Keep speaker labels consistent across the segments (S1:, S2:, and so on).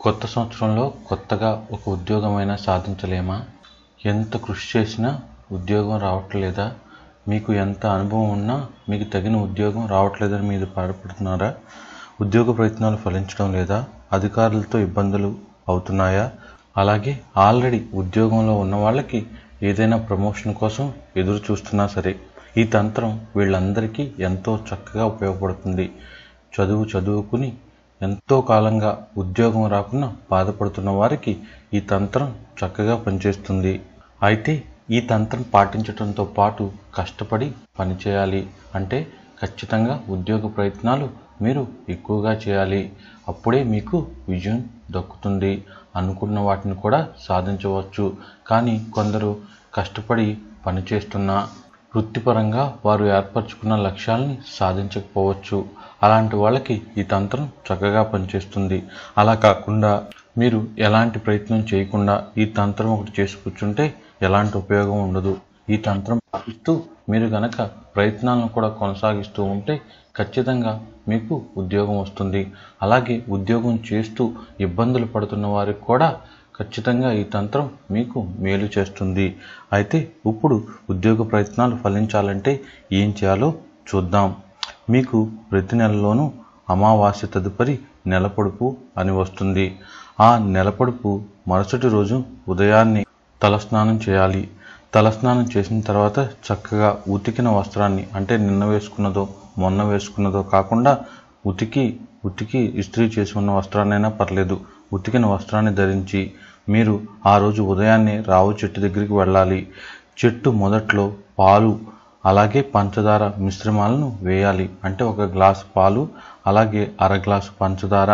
S1: కొత్త సంవత్సరంలో కొత్తగా ఒక ఉద్యోగమైనా సాధించలేమా? ఎంత కృషి చేసినా ఉద్యోగం రావట్లేదా? మీకు ఎంత అనుభవం ఉన్నా మీకు తగిన ఉద్యోగం రావట్లేదని మీరు బాధపడుతున్నారా? ఉద్యోగ ప్రయత్నాలు ఫలించడం లేదా? అధికారులతో ఇబ్బందులు అవుతున్నాయా? అలాగే ఆల్రెడీ ఉద్యోగంలో ఉన్న వాళ్ళకి ఏదైనా ప్రమోషన్ కోసం ఎదురు చూస్తున్నా సరే ఈ తంత్రం వీళ్ళందరికీ ఎంతో చక్కగా ఉపయోగపడుతుంది. చదువు చదువుకుని ఎంతో కాలంగా ఉద్యోగం రాకుండా బాధపడుతున్న వారికి ఈ తంత్రం చక్కగా పనిచేస్తుంది. అయితే ఈ తంత్రం పాటించడంతో పాటు కష్టపడి పనిచేయాలి అంటే ఖచ్చితంగా ఉద్యోగ ప్రయత్నాలు మీరు ఎక్కువగా చేయాలి. అప్పుడే మీకు విజయం దక్కుతుంది అనుకున్న వాటిని కూడా సాధించవచ్చు. కానీ కొందరు కష్టపడి పనిచేస్తున్నా వృత్తిపరంగా వారు ఏర్పరచుకున్న లక్ష్యాలని సాధించకపోవచ్చు. అలాంటి వాళ్ళకి ఈ తంత్రం చక్కగా పనిచేస్తుంది. అలా కాకుండా మీరు ఎలాంటి ప్రయత్నం చేయకుండా ఈ తంత్రం ఒకటి చేసి కూర్చుంటే ఎలాంటి ఉపయోగం ఉండదు. ఈ తంత్రం పాటిస్తూ మీరు గనక ప్రయత్నాలను కూడా కొనసాగిస్తూ ఉంటే ఖచ్చితంగా మీకు ఉద్యోగం వస్తుంది. అలాగే ఉద్యోగం చేస్తూ ఇబ్బందులు పడుతున్న వారికి కూడా ఖచ్చితంగా ఈ తంత్రం మీకు మేలు చేస్తుంది. అయితే ఇప్పుడు ఉద్యోగ ప్రయత్నాలు ఫలించాలంటే ఏం చేయాలో చూద్దాం. మీకు ప్రతి నెలలోనూ అమావాస్య తదుపరి నెలపొడుపు అని వస్తుంది. ఆ నెలపొడుపు మరుసటి రోజు ఉదయాన్నే తలస్నానం చేయాలి. తలస్నానం చేసిన తర్వాత చక్కగా ఉతికిన వస్త్రాన్ని అంటే నిన్న వేసుకున్నదో మొన్న వేసుకున్నదో కాకుండా ఉతికి ఉతికి ఇస్త్రీ చేసి ఉన్న వస్త్రాన్నైనా పర్లేదు. ఉతికిన వస్త్రాన్ని ధరించి మీరు ఆ రోజు ఉదయాన్నే రావు చెట్టు దగ్గరికి వెళ్ళాలి. చెట్టు మొదట్లో పాలు అలాగే పంచదార మిశ్రమాలను వేయాలి అంటే ఒక గ్లాసు పాలు అలాగే అర గ్లాసు పంచదార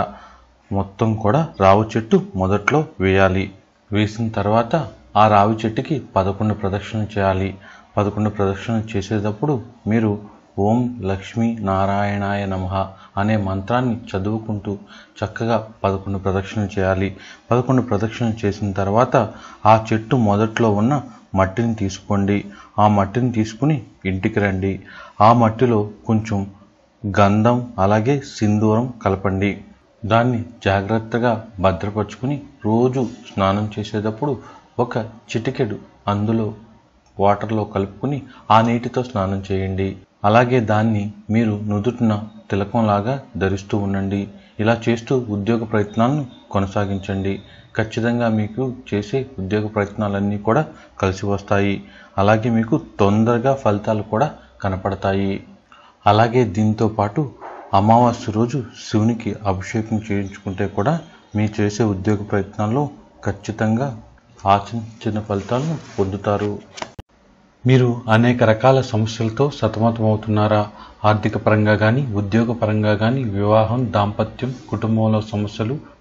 S1: మొత్తం కూడా రావు చెట్టు మొదట్లో వేయాలి. వేసిన తర్వాత ఆ రావి చెట్టుకి పదకొండు ప్రదక్షిణలు చేయాలి. పదకొండు ప్రదక్షిణలు చేసేటప్పుడు మీరు ఓం లక్ష్మీ నారాయణాయ నమః అనే మంత్రాన్ని చదువుకుంటూ చక్కగా పదకొండు ప్రదక్షిణలు చేయాలి. పదకొండు ప్రదక్షిణలు చేసిన తర్వాత ఆ చెట్టు మొదట్లో ఉన్న మట్టిని తీసుకోండి. ఆ మట్టిని తీసుకుని ఇంటికి రండి. ఆ మట్టిలో కొంచెం గంధం అలాగే సింధూరం కలపండి. దాన్ని జాగ్రత్తగా భద్రపరుచుకుని రోజు స్నానం చేసేటప్పుడు ఒక చిటికెడు అందులో వాటర్లో కలుపుకుని ఆ నీటితో స్నానం చేయండి. అలాగే దాన్ని మీరు నుదుటిన తిలకంలాగా ధరిస్తూ ఉండండి. ఇలా చేస్తూ ఉద్యోగ ప్రయత్నాలను కొనసాగించండి. ఖచ్చితంగా మీకు చేసే ఉద్యోగ ప్రయత్నాలన్నీ కూడా కలిసి వస్తాయి. అలాగే మీకు తొందరగా ఫలితాలు కూడా కనపడతాయి. అలాగే దీంతో పాటు అమావాస్య రోజు శివునికి అభిషేకం చేయించుకుంటే కూడా మీ చేసే ఉద్యోగ ప్రయత్నాల్లో ఖచ్చితంగా ఆశించిన ఫలితాలను పొందుతారు. మీరు అనేక రకాల సమస్యలతో సతమతమవుతున్నారా? ఆర్థిక పరంగా కానీ ఉద్యోగ పరంగా కానీ వివాహం దాంపత్యం కుటుంబంలో సమస్యలు